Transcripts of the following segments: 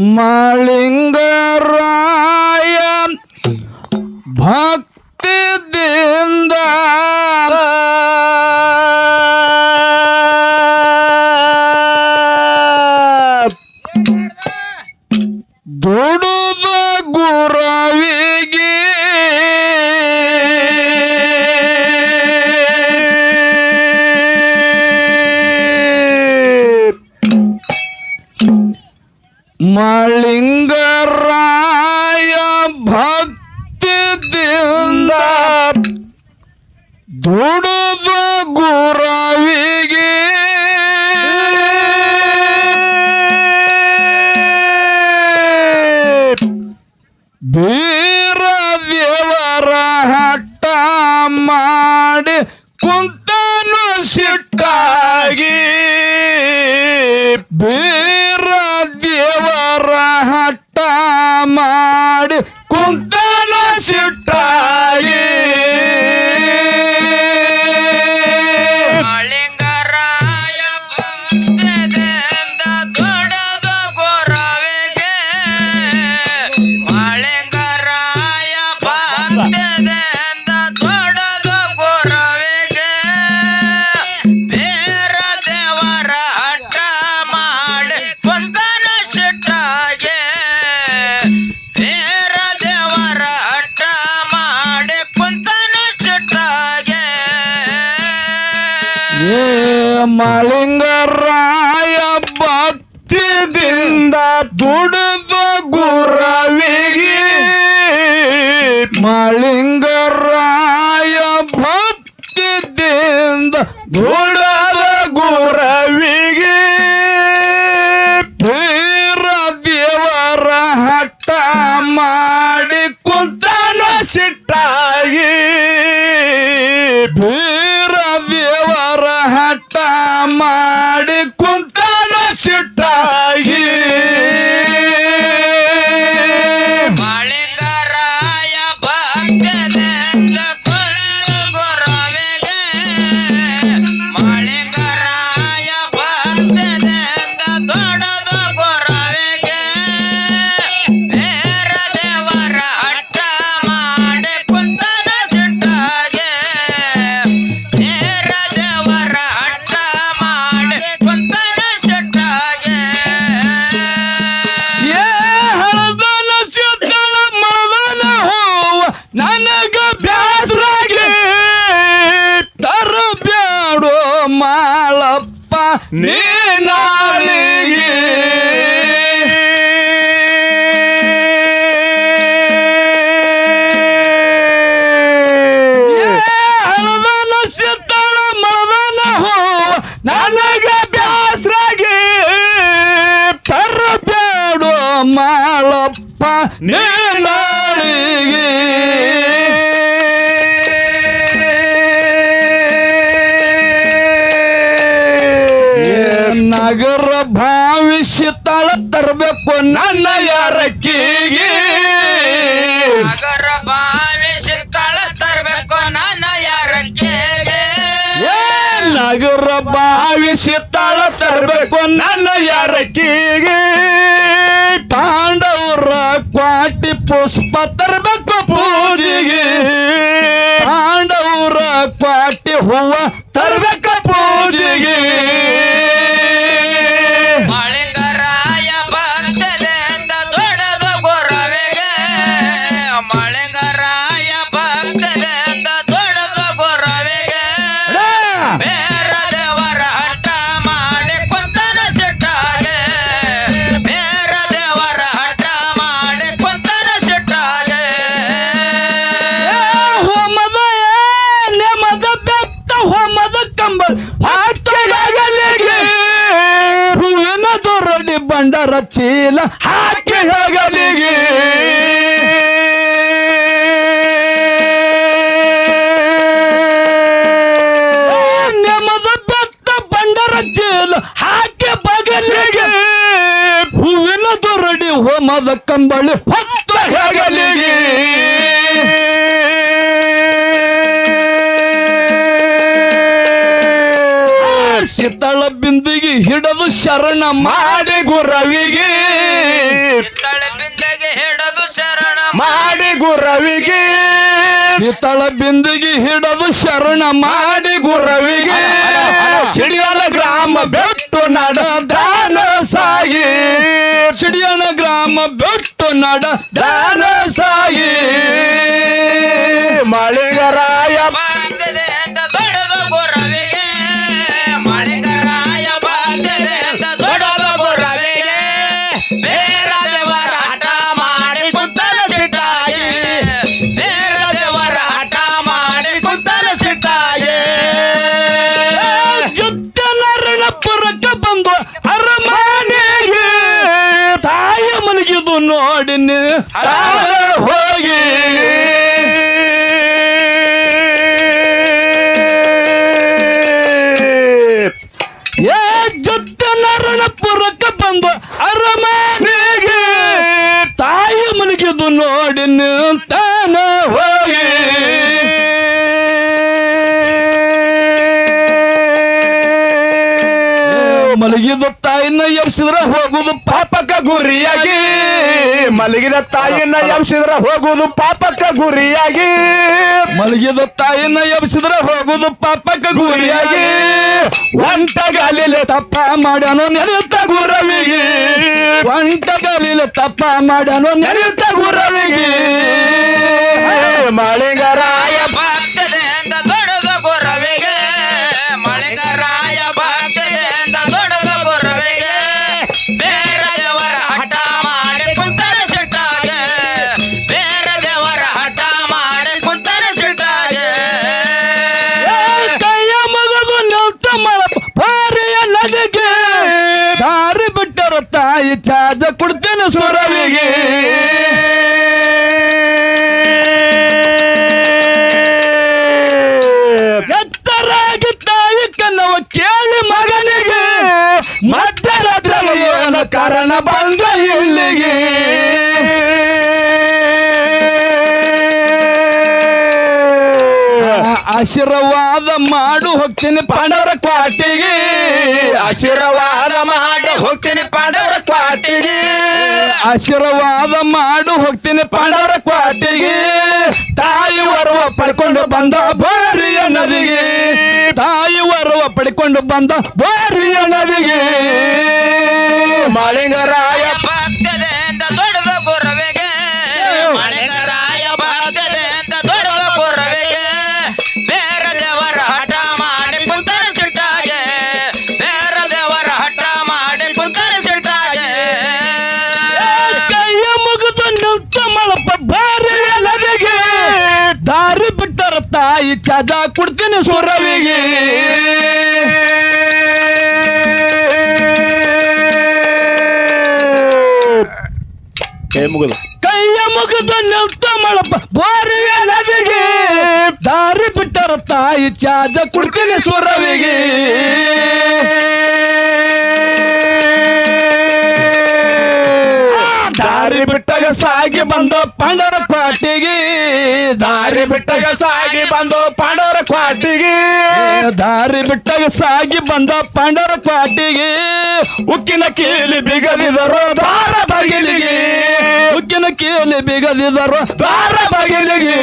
ಮಾಳಿಂಗರಾಯ ಭಕ್ತಿದಿಂದ. ಮಳಿಂಗರಾಯ ಭಕ್ತಿದಿಂದ ದುಡಿದ ಗುರವಿಗೆ. ಬೀರ ದೇವರ ಹಟ್ಟ ಮಾಡಿ ಕುಂತನು ಸಿಟ್ಟಾಗಿ. ಬೀರ ಮಳಿಂಗರಾಯ ಭಕ್ತಿದಿಂದ ದುಡಿದ ಗುರವಿಗೆ ಮಳಿಂಗರಾಯ ಭಕ್ತಿದಿಂದ ದುಡದ ಗುರವಿಗೆ ಬೀರ ದೇವರ ಹಟ್ಟ ಮಾಡಿ ಕುಂತನ ಸಿಟ್ಟಾಗಿ ಬೀರ ದೇವರ ಹಟ್ಟ ಮಾಡಿ ಕುಂತಾನ ಸಿಟ್ಟಾಗಿ. ಮಾಳಪ್ಪ ನೀನಾಳಿಗೆ ನನಗ. ಬ್ಯಾಸ್ರಾಗಿ. ತರಬೇಡು ಮಾಳಪ್ಪ ನೀನಾಳಿಗೆ ತರಬೇಕು ನನ್ನ ಯಾರಕ್ಕಿಗೆ. ನಗರ ಭಾವಿಸಿ ತಳ ತರಬೇಕು ನನ್ನ ಯಾರಕ್ಕೆಗೆ. ನಗರ ಭಾವಿಸಿ ತಾಳ ತರಬೇಕು ನನ್ನ ಯಾರಕ್ಕಿಗೆ. ಪಾಂಡವರ ಕ್ವಾಟಿ ಪುಷ್ಪ ತರಬೇಕು ಪೂಜೆಗೆ. ಪಾಂಡವರ ಕ್ವಾಟಿ ಹೂವ ಚೀಲ ಹಾಕಿ ಹೋಗಲಿಗೆ. ನೆಮದ ಬೆತ್ತ ಬಂಡರ ಚೀಲ ಹಾಕಿ ಬಗಲಿಗೆ. ಹೂವಿನ ದೊರಡಿ ಹೋಮದ ಕಂಬಳಿ ಹೊತ್ತ ಶರಣ ಮಾಡಿ ಗುರವಿಗೆ. ಬಿಂದಿಗೆ ಹಿಡದು ಶರಣ ಮಾಡಿ ಗುರವಿಗೆ. ಹಿತ್ತಳ ಬಿಂದಿಗೆ ಹಿಡದು ಶರಣ ಮಾಡಿ ಗುರವಿಗೆ. ಚಿಡಿಯಾಲ ಗ್ರಾಮ ಬೆಟ್ಟು ನಡದಾನ ಸಾಯಿ. ಸಿಡಿಯನ ಗ್ರಾಮ ಬೆಟ್ಟು ನಡ ದಾನ ಸಾಯಿ. ಮಳೆಗರಾಯ ಬಂದಿದೆ ಗುರವಿಗೆ. ಮಳೆಗ ಹೋಗಿ ಏ ಜುತ್ತನರಣಪುರಕ್ಕೆ ಬಂದು ಅರಮನೆಗೆ. ತಾಯಿ ಮಲಗಿದು ನೋಡಿ ನಿಂತಾನ ಹೋಗಿ. ಮಲಗಿದು ತಾಯಿನ ಎಬ್ಸಿದ್ರೆ ಹೋಗುದು ಪಾಪಕ ಗುರಿಯಾಗಿ. ಮಲಗಿದ ತಾಯಿನ ಎಬ್ಸಿದ್ರ ಹೋಗುದು ಪಾಪಕ್ಕ ಗುರಿಯಾಗಿ. ಮಲಗಿದ ತಾಯಿನ ಎಬ್ಸಿದ್ರ ಹೋಗುದು ಪಾಪಕ್ಕ ಗುರಿಯಾಗಿ. ಒಂಟಗಾಲಿಲೆ ತಪ್ಪ ಮಾಡನು ನೆನೆಯುತ್ತ ಗುರವಿಗೆ. ಒಂಟಗಾಲಿಲೆ ತಪ್ಪ ಮಾಡನು ನೆನೆಯುತ್ತ ಗುರವಿಗೆ. ಮಳೆಗರಾಯ ರಾಯ ಚಾದ ಕೊಡ್ತೇನೆ ಸುರವಿಗೆ ಎತ್ತರಾಗಿ ಕನ್ನವ ಕೇಳಿ ಮಗನಿಗೆ. ಮಧ್ಯರಾತ್ರಿ ಕಾರಣ ಬಂದ ಇಲ್ಲಿಗೆ. ಆಶೀರ್ವಾದ ಮಾಡು, ಹೋಗ್ತೀನಿ ಪಾಂಡವರ ಕ್ವಾಟಿಗೆ. ಆಶೀರ್ವಾದ ಮಾಡಿ, ಹೋಗ್ತೀನಿ ಪಾಂಡವರ ಕ್ವಾಟಿಗೆ. ಆಶೀರ್ವಾದ ಮಾಡು, ಹೋಗ್ತೀನಿ ಪಾಂಡವರ ಕ್ವಾಟಿಗೆ. ತಾಯಿ ವರುವ ಪಡ್ಕೊಂಡು ಬಂದ ಬಾರಿಯ ನದಿಗೆ. ತಾಯಿ ವರುವ ಪಡ್ಕೊಂಡು ಬಂದ ಬಾರಿಯ ನದಿಗೆ. ಮಾಳಿಂಗರಾಯ ರಾಯ ಚಾದ ಕೊಡ್ತೀನಿ ಸುರವಿಗೆ. ಮುಗಿದು? ಕೈಯ ಮುಗಿದು ನಿಲ್ತ ಮಳಪ ಬಾರಿಯ ನದಿಗೆ. ದಾರಿ ಬಿಟ್ಟರ ತಾಯಿ ಚಾದ ಕುಡ್ತೀನಿ ಸುರವಿಗೆ. ದಾರಿ ಬಿಟ್ಟಾಗ ಸಾಗಿ ಬಂದ ಪಾಂಡವರ ಕ್ವಾಟಿಗೆ ದಾರಿ ಬಿಟ್ಟಾಗ ಸಾಗಿ ಬಂದು ಪಾಂಡವರ ಕ್ವಾಟಿಗೆ ದಾರಿ ಬಿಟ್ಟಾಗ ಸಾಗಿ ಬಂದ ಪಾಂಡವರ ಕ್ವಾಟಿಗೆ ಉಕ್ಕಿನ ಕೀಲಿ ಬಿಗದಿದರು ದಾರ ಬಗಿಲಿಗೆ. ಉಕ್ಕಿನ ಕೀಲಿ ಬಿಗದಿದರು ದ್ವಾರ ಬಗಿಲಿಗೆ.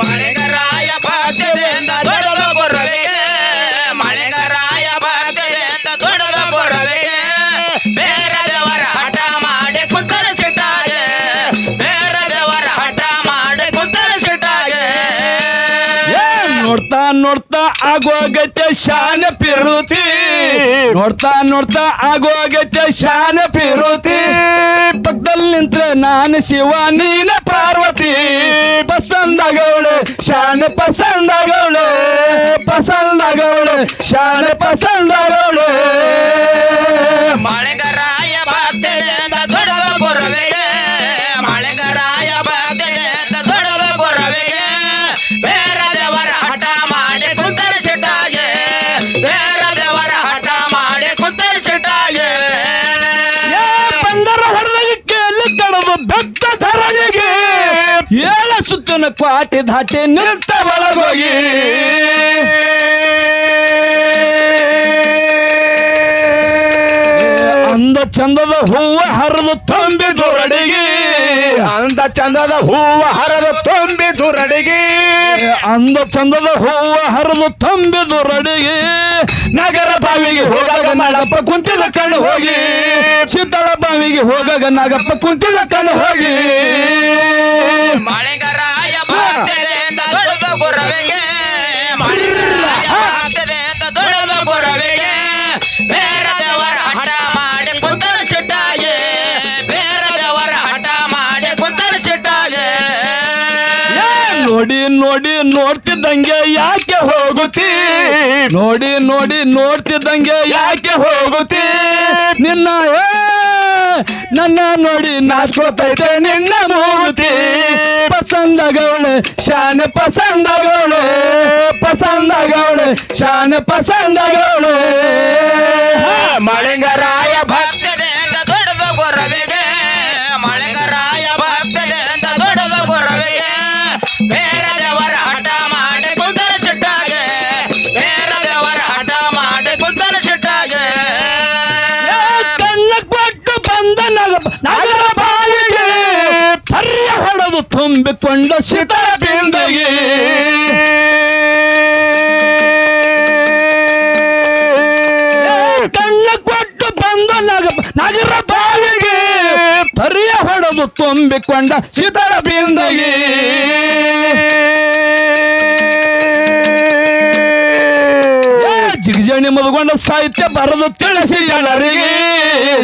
ಮಳೆಗರಾಯ ಬಾಗ್ತದೆ ನೋಡ್ತಾ ಆಗೋ ಅಗತ್ಯ ಶಾನ ಪಿರುತಿ. ನೋಡ್ತಾ ನೋಡ್ತಾ ಆಗೋಗೈತೆ ಶಾನ ಪಿರುತಿ. ಪಕ್ಕದಲ್ಲಿ ನಿಂತ್ರೆ ನಾನು ಶಿವ, ನೀನ ಪಾರ್ವತಿ. ಪಸಂದಾಗವಳೆ, ಶಾನ ಪಸಂದಾಗವಳೆ. ಪಸಂದಾಗವಳೆ, ಶಾನ ಪಸಂದಾಗವಳೆ. ಮಳೆಗರಾಯ ಏಳ ಪಾಟಿ ದಾಟಿ ನಿಂತ ಒಳಗೋಗಿ. ಅಂದ ಚಂದದ ಹೂವ ಹರಿದು ತುಂಬಿ ದುರಡಿಗೆ. ಅಂದ ಚಂದದ ಹೂವ ಹರಿದು ತುಂಬಿ ದುರಡಿಗೆ. ಅಂದ ಚಂದದ ಹೂವ ಹರಿದು ತುಂಬಿ ದುರಡಿಗೆ. ನಗರ ಬಾವಿಗೆ ಹೋಗಾಗ ನಾಗಪ್ಪ ಕುಂತಿದ ಕಣ್ಣು ಹೋಗಿ. ಸಿದ್ದಳ ಬಾವಿಗೆ ಹೋಗಾಗ ನಾಗಪ್ಪ ಕುಂತಿದ ಕಣ್ಣು ಹೋಗಿ. ಮಾಳಿಂಗರಾಯ ಭಕ್ತದಿಂದ ದೊಡ್ಡದ ಗುರವಿಗೆ ಮಾಳಿಂಗರಾಯ ಭಕ್ತದಿಂದ ದೊಡ್ಡದ ಗುರವಿಗೆ ಬೇರೆ ದೇವರ ಹಠ ಮಾಡಿ ಕುಂತನ ಸಿಟ್ಟಾಗೆ ಬೇರೆ ದೇವರ ಹಠ ಮಾಡಿ ಕುಂತನ ಸಿಟ್ಟಾಗೆ ಏ, ನೋಡಿ ನೋಡಿ ನೋಡ್ತಿದ್ದಂಗೆ ಯಾಕೆ ಹೋಗುತ್ತಿ? ನೋಡಿ ನೋಡಿ ನೋಡ್ತಿದ್ದಂಗೆ ಯಾಕೆ ಹೋಗುತ್ತೀ? ನಿನ್ನ ಏ, ನನ್ನ ನೋಡಿ ನಾಚ್ಕೋತೈತೆ ನಿನ್ನ ಮೂಗುತಿ ಪಸಂದಗವಳೆ ಶಾನ ಪಸಂದಗವಳೆ ಪಸಂದಗವಳೆ ಶಾನ ಪಸಂದಗವಳೆ ಮಳಿಂಗರಾಯ ಭಕ್ತದಿಂದ ದೊಡ್ಡದ ತುಂಬಿಕೊಂಡ ಶಿತರ ಬಿಂದಿಗೆ ಕಣ್ಣು ಕಣ್ಣ ಕೊಟ್ಟು ಬಂದ ನಗ ನಗರ ಬಾವಿಗೆ ಪರಿಯ ಹೊಡೆದು ತುಂಬಿಕೊಂಡ ಶಿತರ ಬಿಂದಿಗೆ ಜಿಗಜಣಿ ಮದುಗೊಂಡ ಸಾಹಿತ್ಯ ಬರದು ತಿಳಿಸಿ ಜನರಿಗೆ.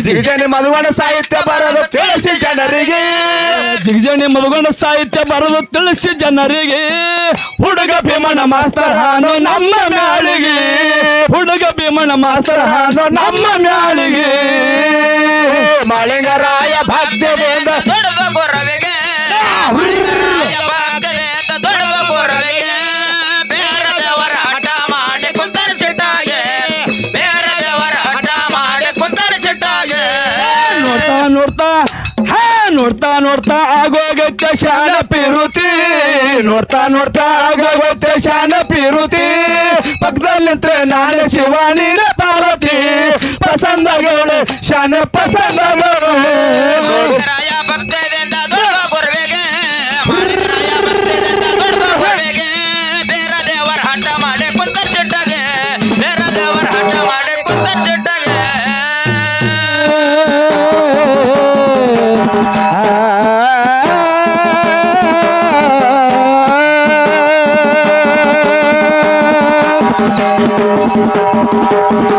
ಜಿಗಜಣಿ ಮದುಗೊಂಡ ಸಾಹಿತ್ಯ ಬರದು ತಿಳಿಸಿ ಜನರಿಗೆ. ಜಿಗಜಣಿ ಮದುಗೊಂಡ ಸಾಹಿತ್ಯ ಬರದು ತಿಳಿಸಿ ಜನರಿಗೆ. ಹುಡುಗ ಭೀಮಣ ಮಾಸ್ತರ್ ಹಾನು ನಮ್ಮ ಮ್ಯಾಳಿಗೆ. ಹುಡುಗ ಭೀಮಣ ಮಾಸ್ತರ್ ಹಾನು ನಮ್ಮ ಮ್ಯಾಳಿಗೆ. ಮಳಿಂಗರಾಯ ಭಕ್ತದಿಂದ ನೋಡ್ತಾ ಆಗೋಗತ್ತೆ ಶಾನ ಪಿರುತಿ. ನೋಡ್ತಾ ನೋಡ್ತಾ ಆಗೋಗತ್ತೆ ಶಾನ ಪಿರುತಿ. ಪಕ್ಕದಲ್ಲಿ ನಿಂತ್ರೆ ನಾನೇ ಶಿವ ನೀನ ಪಾರ್ವತಿ. ಪಸಂದಗಳು ಶಾನ ಪಸಂದಗಳು